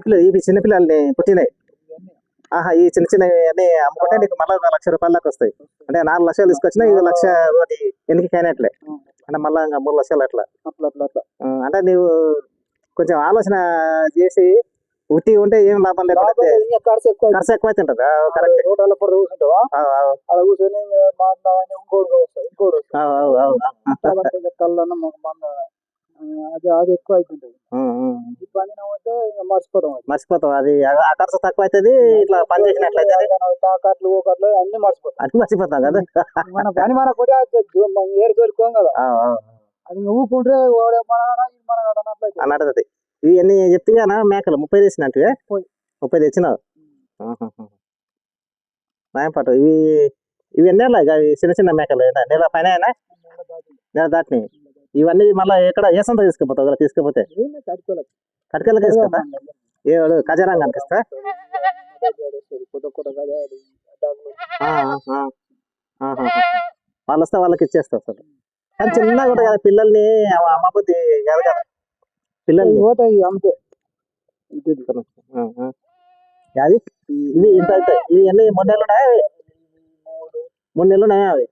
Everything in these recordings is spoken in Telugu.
కాపీలు ఇవి చిన్నపిల్లల్ని పుట్టినాయి. ఆహా ఈ చిన్న చిన్న అన్ని అమ్ముకుంటే నీకు మళ్ళీ ఒక లక్ష రూపాయల దాకా వస్తాయి. అంటే నాలుగు లక్షలు తీసుకొచ్చినా ఇది లక్ష ఒకటి ఎన్నికి అయినట్లే ఆ. అంటే మళ్ళీ ఇంకా మూడు లక్షలు అట్లా. అంటే నీవు కొంచెం ఆలోచన చేసి ఉట్టి ఉంటే ఏం లాభం ఇంకా ఖర్చు ఎక్కువ అవుతుంటది కరెక్ట్ కూర్చొని మంద అది అది ఎక్కువ అవుతుంటది పోతే ఇంకా మర్చిపోతాం. మర్చిపోతాం. అది ఖర్చు తక్కువ అవుతుంది ఇట్లా పని చేసినట్లయితే తాకట్లు ఓకట్లు అన్ని మర్చిపోతాం. అది మర్చిపోతాం కదా? మన పని మన కూడా ఏరు తోలుకోం కదా? అది ఊకుంటే అన్నట్టు ఇవి అన్ని చెప్తేగానా మేకలు ముప్పై తెచ్చినట్టు పోయి. ముప్పై తెచ్చినావు? రాయపాటు ఇవి ఇవి ఎన్నేళ్ళ ఈ చిన్న చిన్న మేకలు? నెల పైన నెల దాటినాయి. ఇవన్నీ మళ్ళీ ఎక్కడ ఏ సంత తీసుకుపోతావు తీసుకుపోతే? కట్కెళ్ళకి తీసుకుంటా ఏడు ఖజారాంగా అనిపిస్తా. వాళ్ళు వస్తే వాళ్ళకి ఇచ్చేస్తారు అసలు. కానీ చిన్నగా ఉంటుంది కదా పిల్లల్ని అమ్మ బుద్ధి కాదు కదా. పిల్లల్ని. పోతాయి ఇది. అది ఇవి ఇంత ఇవి ఎన్ని? మూడు నెలలు ఉన్నాయా అవి? మూడు నెలలు ఉన్నాయా అవి?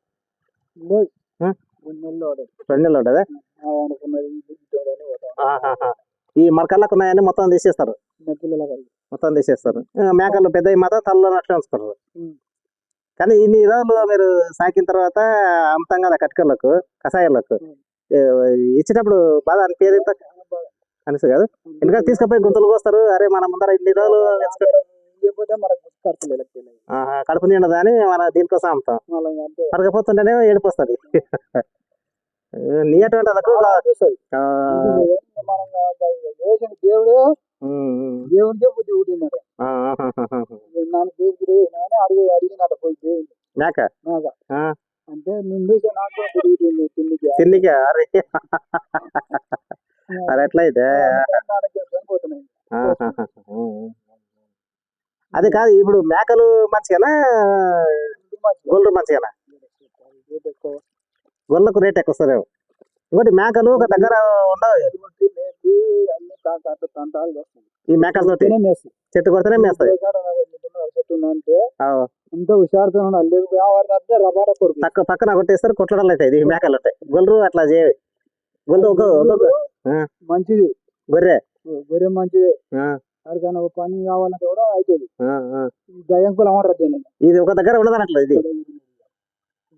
రెండు నెలలు ఉంటుందా. ఈ మరకల్లకు ఉన్నాయని మొత్తం తీసేస్తారు. మొత్తం తీసేస్తారు. మేకలు పెద్ద మాత్రం తల్లనట్లు ఉంచుతారు ఉం. కానీ ఇన్ని రోజులు మీరు సాకిన తర్వాత అమ్ముతాం కదా కట్కలకు కషాయాలకు. ఇచ్చేటప్పుడు బాధ అనిపించదు అనిసు కాదు? ఎందుకంటే తీసుకుపోయి గుంతలు కోస్తారు. అరే మన ముందర ఇన్ని రోజులు ఇవ్వకపోతే మనకు కడుపు నిండదు అని మన దీనికోసం అమ్ముతాం పడకపోతుంటేనే ఏడుపు వస్తుంది నీ అటువంటి దేవుడే. దేవుడికే బుద్ధి పుట్టిందట. అడిగి అడిగినట పోయి దేవుడు అంటే నాకు కూడా తిండికి. తిండికి? అరే. మరి ఎట్లయితే. అది కాదు ఇప్పుడు మేకలు మంచిగానా? గొర్రెలు మంచిగానా? గొర్రెలకు రేట్ ఎక్కువ వస్తుందేమో ఇంకోటి మేకలు ఒక దగ్గర ఉండవు. ఈ మేస్తాయి. చెట్టు కొడితేనే మేస్తాయి. ఎంతో హుషారుతో ఉండాలి. పక్క పక్కన కొట్టేస్తారు కొట్టడం అవుతాయి ఇది మేకలు ఉంటాయి గొర్రెలు అట్లా చేయ గొర్రెలు ఒక మంచిది. గొర్రె. గొర్రె మంచిది. ఎవరికైనా పని కావాలంటే కూడా అవుతుంది. దయంకులు దీన్ని. ఇది ఒక దగ్గర ఉండదనట్లు ఇది.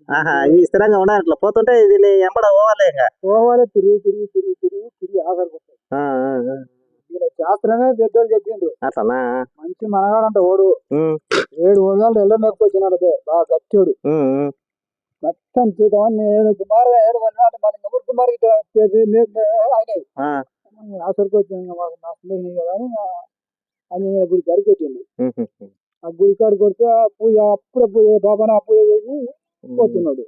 ఆహా ఇది స్థిరంగా ఉండదనట్లు పోతుంటే దీన్ని ఎంబడ పోవాలి ఇంకా. పోవాలి తిరిగి తిరిగి తిరిగి తిరిగి తిరిగి ఆఖరికి వస్తుంది. శాస్త్రమే పెద్దలు చెప్పిండ్రు. అట్లనా? మంచి మనగాడంట ఓడు. ఏడు ఓదాలు ఎల్ల మేపుకొచ్చినాడు అదే బాగా ఉమ్. మొత్తం చూద్దామని ఏడు కుమారుగా ఏడు వన్నాడు మన ఎవరు కుమార్ అయినాయి ఆ, ఆసరికి వచ్చింది నా స్నేహితుని కదా అని ఆంజనేయ గుడి కాడికి పెట్టిండు ఆ గుడి కాడికి ఆ పూజ అప్పుడే పూజ బాబాన పూజ చేసి పోతున్నాడు.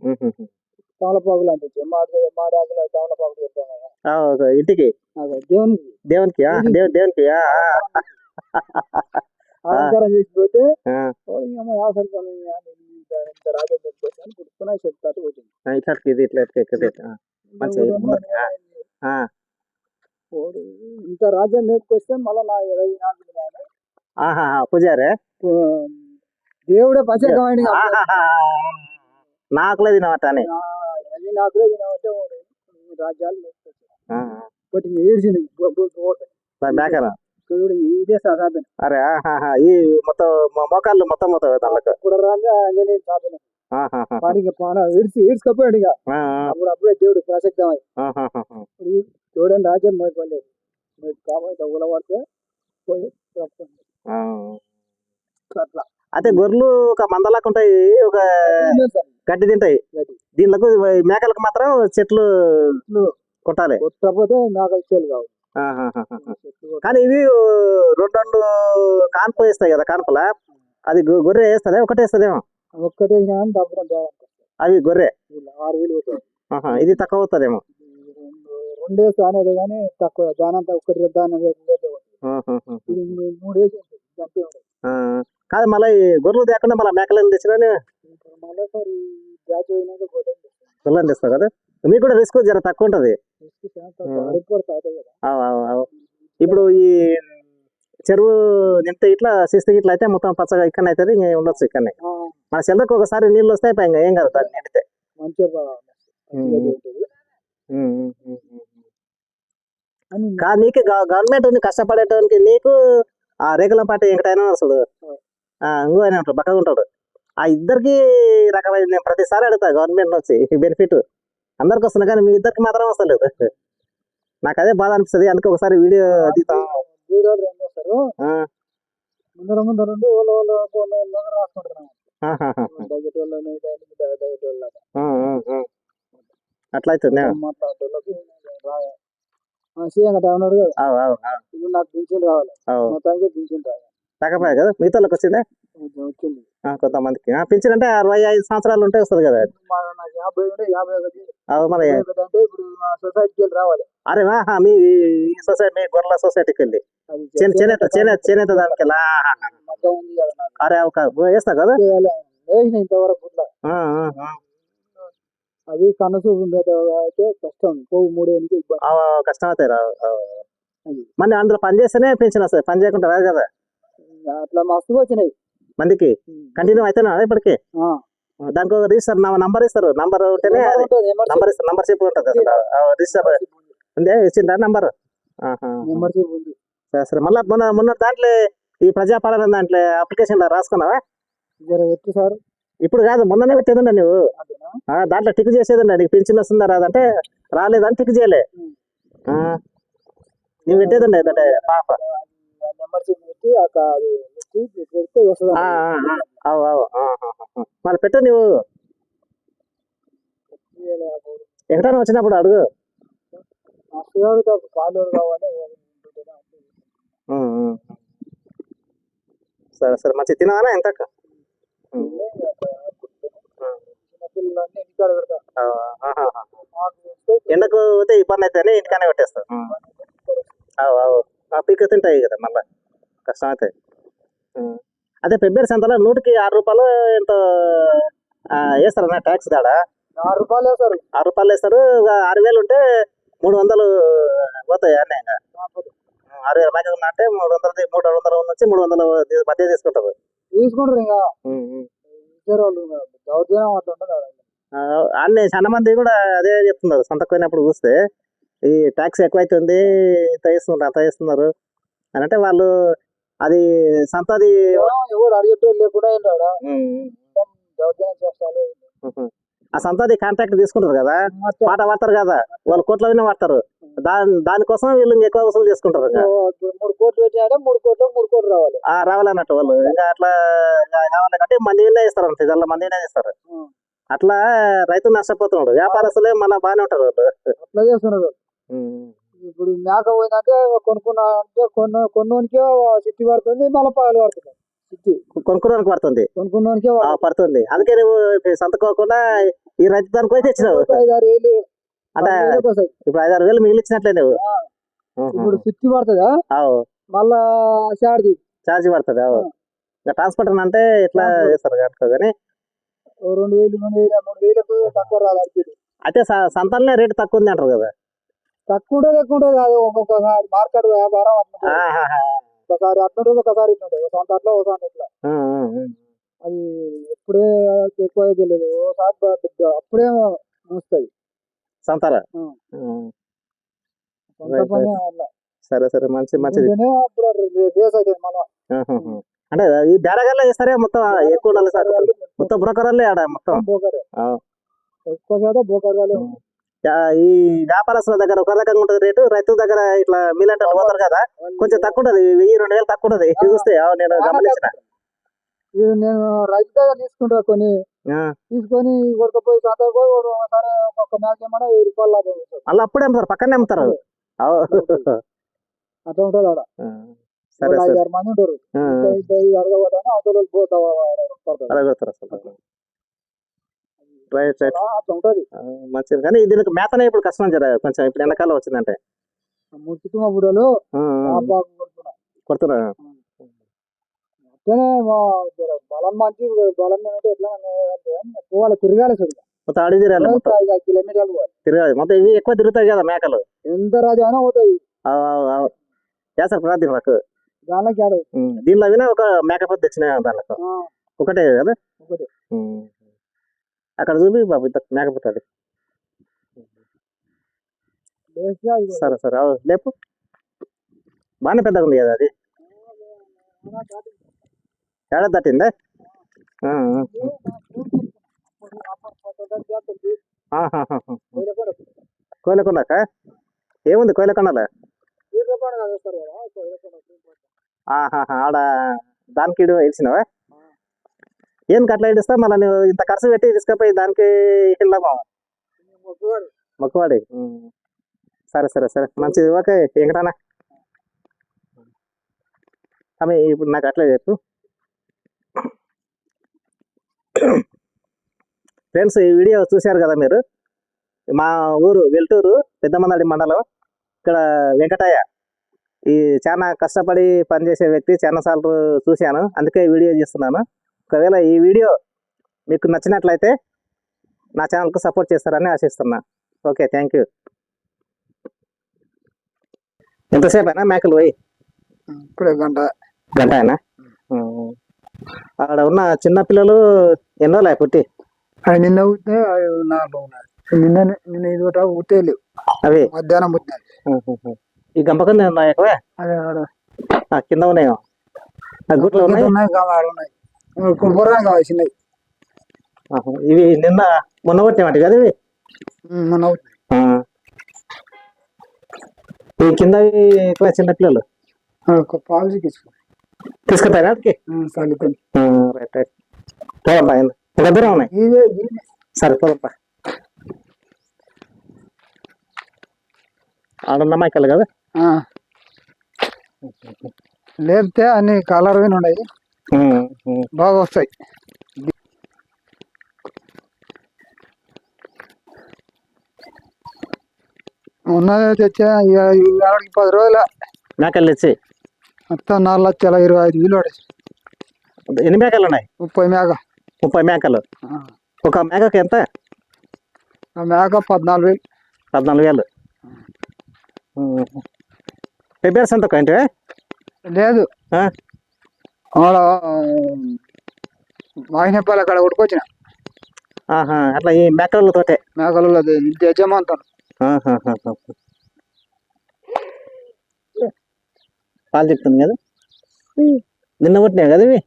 తమలపాకులు అంత మాడి మాడాకులు పెడతాం కదా. ఒక ఇంటికి? దేవునికి. దేవునికి. దేవునికి అలంకారం చేసిపోతే ఇట్లా ఇది ఇట్లా ఇట్లా ఇంత రాజ్యం నేర్చుకొస్తే మళ్ళీ నా ఇరవై నాలుగు ఆహా పూజారే? దేవుడే ఆహాహా. నాకులే తినవట తినబట్టే వాడు. ఈ రాజ్యాలు బట్ ఏడ్చింది ఆ. మేకలు చూడు ఇదే సాధారణ. అరే. ఈ మొత్తం మోకాళ్ళు మొత్తం మొత్తం దాంట్లో ఇప్పుడు రాగా ఆంజనేయ సాధన. ఆహాహా. వాడికి పాన ఇడిచి ఇడిచుకపోయాడు ఇక. అప్పుడు అప్పుడే దేవుడు ప్రసక్తమై. ఆహాహా. చూడండి రాజ్యం మోయపడలేదు మీరు కాబట్టి ఊలబడితే పోయి. అట్లా. అయితే గొర్రెలు ఒక మందలాగా ఉంటాయి ఒక గడ్డి తింటాయి. దీనిలకు మేకలకు మాత్రం చెట్లు కొట్టాలి. కొట్టకపోతే నాకు చేలు కావు. కానీ ఇవి రెండు రెండు కాన్పు వేస్తాయి కదా కాన్పుల. అది గొర్రె వేస్తుంది? ఒకటే వేస్తుందేమో? ఒక్కటే. అవి గొర్రె. ఆరు వేలు. ఇది తక్కువ అవుతుందేమో? రెండేసి అనేది కానీ తక్కువ దానంతా ఒక్కటి దాని. ఇది మూ- మూడు వేసి ఉంటుంది. అంతే ఉంటుంది. ఆ. కాదు మళ్ళీ గొర్రెలు తేకుండా మళ్ళీ మేకలను తెచ్చినా ఇప్పుడు మళ్ళీసారి బ్యాచ్ అయినాక గొడవ గొర్రెలను తెస్తావు కదా మీకు కూడా రిస్క్ జర తక్కువ ఉంటుంది. ఇప్పుడు ఈ చెరువు నింపితే ఇట్లా శిస్తు ఇట్లా అయితే మొత్తం పచ్చగా ఇక్కడ అయితే ఇంకా ఉండొచ్చు ఇక్కడనే మన చెల్లకి ఒకసారి నీళ్ళు వస్తాయి ఇంకా ఏం కాదు దాన్ని నిండితే మంచిగా బా- మంచిగా ఉంటుంది. అని కా నీకు గవ- గవర్నమెంట్ ఉంది కష్టపడేటానికి నీకు ఆ రేగుల పాటి వెంకటైనా ఆ, ఇంకో ఆయన ఉంటాడు బక్కగా ఉంటాడు. ఆ ఇద్దరికి రకమైన నేను ప్రతిసారి అడుగుతా గవర్నమెంట్ నుంచి బెనిఫిట్. అందరికి వస్తుంది కానీ మీ ఇద్దరికి మాత్రం వస్తలేదు నాకు అదే బాధ అనిపిస్తుంది అందుకే ఒకసారి వీడియో దిగుతాం. ముందర ముందర ఉండి సీఎం గట్ట ఉన్నాడు కదా? అవు అవు అవు, ఇప్పుడు నాకు పింఛన్ రావాలి. అవు మొత్తానికి పింఛన్ రావాలి. తగ్గపోయా కదా? మిగతా వాళ్ళకి వచ్చిందే? వచ్చింది. కొంతమందికి. పింఛన్ అంటే అరవై ఐదు సంవత్సరాలు ఉంటే వస్తుంది కదా? యాభై ఉంటే యాభై ఒకటి. అవు అంటే ఇప్పుడు మా సొసైటీకి వెళ్ళి రావాలి. అరే ఆహా, మీ ఈ సొసైటీ మీ గొర్రెల సొసైటీకి వెళ్ళి. చేనేత చేనేత చేనేత దానికి అరే ఒక వేస్తా కదా? ఇంతవరకు గుడ్ల ఆ, ఆ, ఆ. అది కనసు మీద అయితే కష్టం పోవు మూడేళ్ళకి కష్టం అవుతాయి. మన అందులో పని చేస్తేనే పెన్షన్ వస్తుంది. పని చేయకుండా రాదు కదా. అట్లా మస్తుగా వచ్చినాయి. మందికి. కంటిన్యూ అవుతున్నా ఇప్పటికి. దానికి ఒక రిజిస్టర్ నంబర్ ఇస్తారు. నంబర్ ఉంటేనే నెంబర్ ఇస్తారు. నంబర్షిప్ ఉంటుంది రిజిస్టర్. ఉందే. ఇచ్చిందా నంబర్? మెంబర్షిప్ ఉంది. సరే సరే. మళ్ళీ మొన్న మొన్న దాంట్లో ఈ ప్రజాపాలన దాంట్లో అప్లికేషన్ రాసుకున్నావా? జర సార్. ఇప్పుడు కాదు మొన్ననే పెట్టేదండి నువ్వు. దాంట్లో టిక్ చేసేదండి. నీకు పెన్షన్ వస్తుందా రాదంటే రాలేదని టిక్ చేయలే. ఆ. నువ్వు పెట్టేదండి అంటే పాప. మళ్ళీ పెట్టి అది పెట్టు నువ్వు ఎక్కడైనా వచ్చినప్పుడు అడుగు. సరే సరే. మంచి తినవానా ఎంత ఎండకు పోతే ఇబ్బంది అయితే ఇంటికానే పెట్టేస్తావు అవు అవు ఆ పీక తింటాయి కదా మళ్ళా. కష్టం అవుతాయి. అదే ఫిబ్రవరి సంతలో నూటికి ఆరు రూపాయలు ఎంతో వేస్తారన్న ట్యాక్స్ దాడ ఆరు రూపాయలు వేస్తారు. ఆరు రూపాయలు వేస్తారు. ఆరు వేలు ఉంటే మూడు వందలు పోతాయి అన్నీ ఇంకా? ఆరు వేల మధ్య ఉన్నట్టే మూడు వందలు మూడు వందల నుంచి మూడు వందల మధ్య తీసుకుంటారు. తీసుకుంటారు ఇంకా. దౌర్జన్యం అట్లా అన్నీ చాలా మంది కూడా అదే చెప్తున్నారు. సంతకు పోయినప్పుడు చూస్తే ఈ ట్యాక్స్ ఎక్కువైతుంది ఇంత వేస్తున్నారు అంత వేస్తున్నారు అని అంటే వాళ్ళు అది సంతది. ఆ సంతది కాంట్రాక్ట్ తీసుకుంటారు కదా పాట పడతారు కదా వాళ్ళు కోట్ల విన్న పడతారు. దాని దానికోసం వీళ్ళు ఎక్కువ వసూలు చేసుకుంటారు మూడు కోట్లు మూడు కోట్లు మూడు కోట్లు రావాలి. ఆ రావాలన్నట్టు వాళ్ళు. ఇంకా అట్లా ఇంకా కావాలి అంటే మంది విన్నా ఇస్తారు అంతే ఇదల్లా మంది విన్నా ఇస్తారు. అట్లా రైతు నష్టపోతున్నాడు. వ్యాపారస్తులే మళ్ళీ బాగానే ఉంటారు అట్లా చేస్తున్నారు. ఇప్పుడు మేక పోయిందంటే కొనుక్కున్నా అంటే కొన్న కొన్నోనికే సిట్టి పడుతుంది మళ్ళీ పాలు పడుతుంది సిట్టి. కొనుక్కోడానికి పడుతుంది. కొనుక్కున్నోనికే పడుతుంది. అందుకే నువ్వు సంతకోకుండా ఈ రైతు దానికి పోయి తెచ్చినావు. వేలు. అంటే. ఇప్పుడు ఐదారు వేలు మిగిలిచ్చినట్లే నువ్వు. ఇప్పుడు సిట్టి పడుతుందా? అవు మళ్ళా షాడ్ది ఛార్జ్ పడుతుంది అవు ఇంకా ట్రాన్స్పోర్ట్ అంటే ఎట్లా చేస్తారు కానీ రెండు వేలు రెండు వేలు మూడు వేలకు తక్కువ రాదు అడిగి అయితే సంతలోనే రేటు తక్కువ ఉంది అంటారు కదా. తక్కువ ఉంటుంది ఎక్కువ ఉంటుంది అది ఒక్కొక్కసారి మార్కెట్ వ్యాపారం అట్లా. ఒకసారి అట్లుంటుంది ఒకసారి ఇట్లుంటుంది. సంత అట్లా ఒక సంత ఇట్లా. అది ఎప్పుడే ఎక్కువ తెలియదు. పెద్ద- అప్పుడే మూస్తుంది సంతారా? ఉం. ఉం. సొంత Right, పని అట్లా. సరే సరే. మంచి మంచిది. అప్పుడు అవుతుంది మళ్ళా. ఆహాహా. అంటే ఈ బేరగాల్లో చేస్తారే మొత్తం ఎక్కువ ఉండాలి సార్. మొత్తం బ్రోకర్లే ఆడ మొత్తం. ఎక్కువ శాతం ఈ వ్యాపారస్తుల దగ్గర ఒక రకంగా ఉంటుంది రేటు రైతుల దగ్గర ఇట్లా మీలంటే పోతారు కదా కొంచెం తక్కువ ఉంటది వెయ్యి రెండు వేలు తక్కువ ఉంటది చూస్తే నేను గమనించిన. నేను రైతు దగ్గర తీసుకుంటా కొన్ని. తీసుకొని కొడుకపోయి ఒక్కొక్క మ్యాచ్ ఏమన్నా వెయ్యి రూపాయలు మళ్ళీ అప్పుడే అమ్ముతారు పక్కనే అమ్ముతారు. అట్లా ఉంటుంది ఆడ. సరే సరే. ఐదు ఆరు మంది ఉంటారు. ఆ, అడగబోతాను అవతల పోతా పడతారు అలా కొడతారు అసలు. Right right. అట్లా ఉంటది. ఆ, మంచిది. కానీ దీనికి మేతనే ఇప్పుడు కష్టం జర కొంచెం ఇప్పుడు ఎండాకాలం వచ్చిందంటే. ముట్టుతున్న బుడలు కొడుతున్నా. అట్లనే బలం మంచి బలం ఎట్లా పోవాలి తిరగాలి మొత్తం అడిగి తిరగాలి కిలోమీటర్లు తిరగాలి. మొత్తం ఇవి ఎక్కువ తిరుగుతాయి కదా మేకలు. ఎంత రాజు అయినా పోతాయి. అవు, అవు, దీనిలో వినా ఒక మేకపోతే తెచ్చిన దానిలో. ఒకటే కదా? ఒకటే. అక్కడ చూపి బాబు ఇంత మేకపోతే అది. సరే సరే లేపు. బాగానే పెద్దగా ఉంది కదా అది? ఏడా తట్టిందే. కోయిలకొండక? ఏముంది కోయిలకొండలో? ఆడ దానికి ఇడు ఏం అట్లా ఇడిస్తా మళ్ళీ నువ్వు ఇంత ఖర్చు పెట్టి తీసుకపోయి దానికి వెళ్ళామా మొక్కువాడి సరే సరే సరే. మంచిది. ఓకే ఎంకటానా ఆమె ఇప్పుడు నాకు అట్లే చెప్పు. ఫ్రెండ్స్ ఈ వీడియో చూశారు కదా మీరు? మా ఊరు వెల్టూరు పెద్దమందడి మండలం. ఇక్కడ వెంకటయ్య. ఈ చాలా కష్టపడి పనిచేసే వ్యక్తి చాలాసార్లు చూశాను. అందుకే వీడియో చేస్తున్నాను. ఒకవేళ ఈ వీడియో మీకు నచ్చినట్లయితే నా ఛానల్కు సపోర్ట్ చేస్తారని ఆశిస్తున్నా. Okay thank you. ఎంతసేపు అయినా మేకలు పోయి. ఇప్పుడే గంట. గంట అయినా అక్కడ ఉన్న చిన్న పిల్లలు ఎన్నో లే పుట్టి నిన్న అవి నాలుగు నిన్న నిన్న ఇది ఒకటి ఉట్టేలు అవి? మధ్యాహ్నం పుట్టినాయి ఈ గంప కింద ఉన్నాయి ఎక్కువే? అదే ఆ, కింద ఉన్నాయో. ఆ గుట్లో ఉన్నాయి? ఉన్నాయి కావాలి ఉన్నాయి. కుబ్బరాలు కావాలి చిన్నవి ఆహా. ఇవి నిన్న మొన్న కొట్టినమాట కదా ఇవి? మొన్న. ఈ ఎక్కువ చిన్న పిల్లలు? వాటికి? చల్లుకొని రైట్ రైట్. పోదమ్మా ఒక దూరం ఉన్నాయి? ఇదే ఇదే. సరే పోదమ్మా. ఆడున్న మైకల్ కదా. లేపితే అన్ని కలర్ ఉన్నాయి. ఉమ్, ఉమ్. బాగా వస్తాయి. ఉన్నది తెచ్చా ఆవిడకి పది రోజుల మేకలు తెచ్చి. మొత్తం నాలుగు లక్షల ఇరవై ఐదు వేలు పడేసి ఎన్ని మేకలు ఉన్నాయి? ముప్పై మేక. ముప్పై మేకలు. ఆ. ఒక మేకకి ఎంత? ఆ మేక పద్నాలుగు వేలు. పద్నాలుగు వేలు. రిపేర్స్ ఎంత ఏంటి లేదు. ఆడ వాయినపాలు అక్కడ ఉడుకొచ్చిన ఆహా అట్లా ఈ మేకలతోటే మేకలలో యజమాంతాను. పాలు చెప్తుంది కదా? నిన్న పుట్టినాయి కదా ఇవి?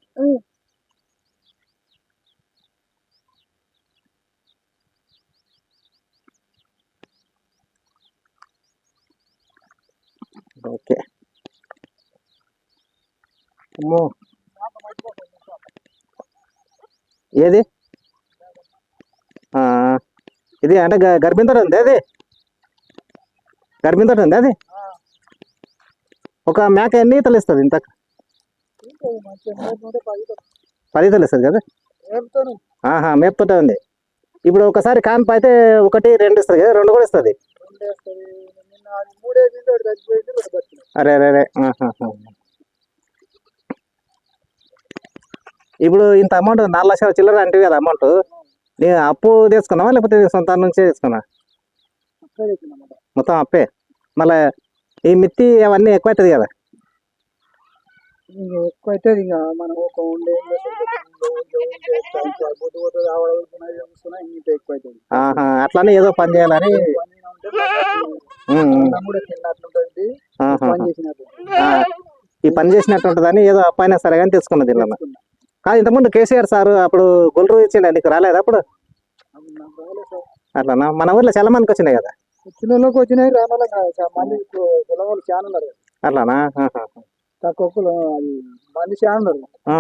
ఓకే. అమ్మో. ఏది? ఇది అంటే గ- గర్భిణితో ఉంది అది గర్భిణితో ఉంది అది ఒక మేక ఎన్ని ఈతలు ఇస్తుంది ఇంత పది ఈతలు. ఇస్తుంది కదా? ఆహా మేపుతోటే ఉంది. ఇప్పుడు ఒకసారి కాన్పు అయితే ఒకటి రెండు ఇస్తుంది కదా? రెండు కూడా ఇస్తుంది. అరే అరే అరే. ఇప్పుడు ఇంత అమౌంట్ నాలుగు లక్షల చిల్లర అంటే కదా అమౌంట్ నేను అప్పు తీసుకున్నావా లేకపోతే సొంత నుంచే తీసుకున్నా మొత్తం అప్పే. మళ్ళీ ఈ మిత్తి అవన్నీ ఎక్కువ అవుతుంది కదా ఎక్కువ ఇక మనం ఒక ఉండే అవుతుంది అట్లానే ఏదో పని చేయాలని ఈ పని చేసినట్టు. ఉంటుందని ఏదో అప్పైనా సరే కానీ తీసుకున్నది దీనిలో. కాదు ఇంతకుముందు కేసీఆర్ సార్ అప్పుడు గుండ్రు ఇచ్చిండే నీకు రాలేదు అప్పుడు? అట్లానా మన ఊర్లో చాలా మందికి వచ్చినాయి కదా. చిన్నలోకి వచ్చినాయి ఉన్నారు అట్లానా. తక్కువ అది ఆ,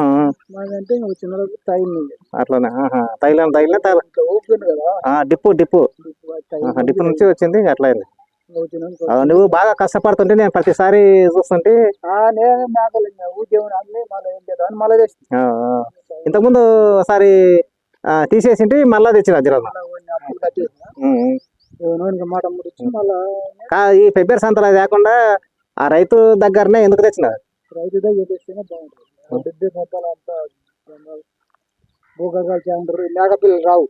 మంది అంటే ఇంకా చిన్నలోకి తగిలి అట్లానే. తైలం తైలం. ఓపెన్ కదా. డిప్పు డిప్పు. డిప్పు నుంచి వచ్చింది అట్లా అయింది. నువ్వు బాగా కష్టపడుతుంటే నేను ప్రతిసారి చూస్తుంటే. ఇంతకుముందు ఒకసారి తీసేసింటి మళ్ళా తెచ్చిన కా ఈ ఫిబ్రవరి సంతలో కాకుండా ఆ రైతు దగ్గరనే ఎందుకు తెచ్చిన? రైతు దగ్గర తెస్తేనే బాగుంటుంది పెద్ద మొత్తాలు అంతా భూగర్భాలు చేయంటారు మేక పిల్లలు రావు.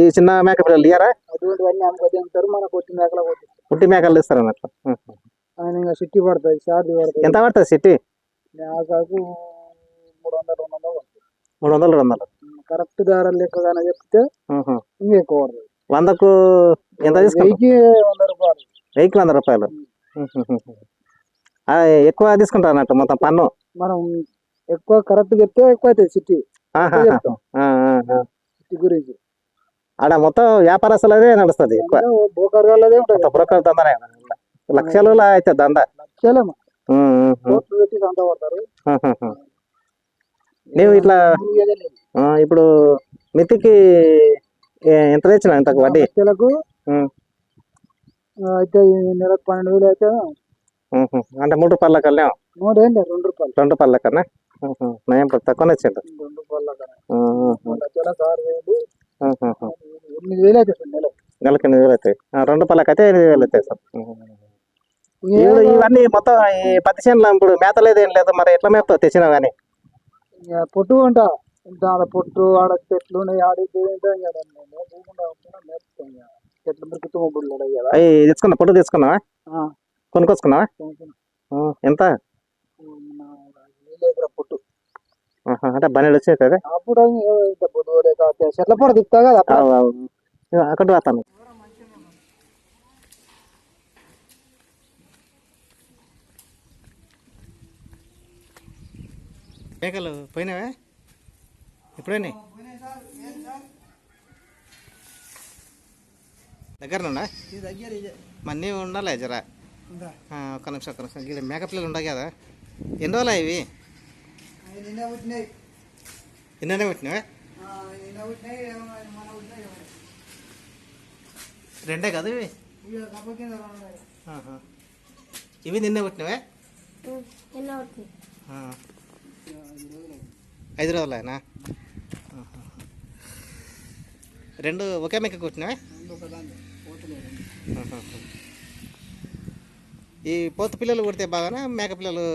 ఈ చిన్న మేక పిల్లలు ఇయ్యారా? అటువంటివన్నీ అమ్మక తింటారు మనకు వచ్చి మేకలు కొట్టి పుట్టి మేకలు ఇస్తారు అన్నట్లు ఆయన ఇంకా సిట్టి పడుతుంది ఛార్జ్ పడుతుంది ఎంత పడుతుంది సిటీ మేకకు మూడు వందలు రెండు వందలు మూడు వందలు రెండు వందలు. కరెక్ట్ ధర లెక్కగానే చెప్తే. ఇంకా ఎక్కువ పడుతుంది వందకు ఎంత తీసుకుంటావు? వెయ్యికి వంద రూపాయలు. వెయ్యికి వంద రూపాయలు. ఎక్కువ తీసుకుంటారు అన్నట్టు మొత్తం పన్ను. మనం ఎక్కువ కరెక్ట్ చెప్తే ఎక్కువ అవుతుంది. సిట్టి గురించి. ఆడ మొత్తం వ్యాపారస్తులు అదే నడుస్తుంది ఎక్కువ. బోకర్ వాళ్ళదే ఉంటుంది. బ్రోకర్ దందనే లక్షలు అయితే దంద. లక్షలేమో ఉమ్, ఉమ్, ఉమ్. కోట్లు పెట్టి సంత పడతారు. ఆహాహా. నీవు ఇట్లా ఇప్పుడు మితికి ఎంత తెచ్చిన ఇంతకు వడ్డీ? అయితే నెలకు పన్నెండు వేలు అయితే. అంటే మూడు రూపాయల కన్నా నూట ఏం లేదు రెండు రూపాయలు రెండు రూపాయల కన్నా. నయం ఇప్పుడు తక్కువనే రెండు రూపాయల. మూడు. ఎనిమిది వేలు అయితే సార్ నెలకు. ఎనిమిది వేలు అవుతాయి రెండు రూపాయలకి అయితే ఎనిమిది వేలు అవుతాయి సార్. ఇవన్నీ మొత్తం ఈ పత్తి చేనులో ఇప్పుడు మేత లేదు ఏం లేదు. మరి ఎట్లా మేపుతావు? తెచ్చినావు కానీ పొట్టు ఇంత ఆడ పొట్టు ఆడ చెట్లు ఉన్నాయి. చెట్లు మురుకుతూ తెచ్చుకున్నా పొట్టు తెచ్చుకున్నావా? ఆ, కొనుక్కొచ్చుకున్నావా ఎంత. అంటే బన్నెడు వచ్చేది కదా? అప్పుడు చెట్ల పొడ తిప్పుతా కదా అక్కడ పోతాను మేకలు పోయినావా? ఎప్పుడైనా? దగ్గర. మరి నీవు ఉండాలి జరా? ఒక్క నిమిషం ఒక్క నిమిషం. ఇక్కడ మేక పిల్లలు ఉండవు కదా. ఎన్ని రోజులు ఇవి? ఎన్నైనా పెట్టినావా? రెండే కదా ఇవి. ఇవి నిన్నే పుట్టినవే. ఐదు రోజులైనా? రెండు ఒకే మేక కుట్టినవే. ఈ పోతు పిల్లలు కొడితే బాగానా మేక పిల్లలు?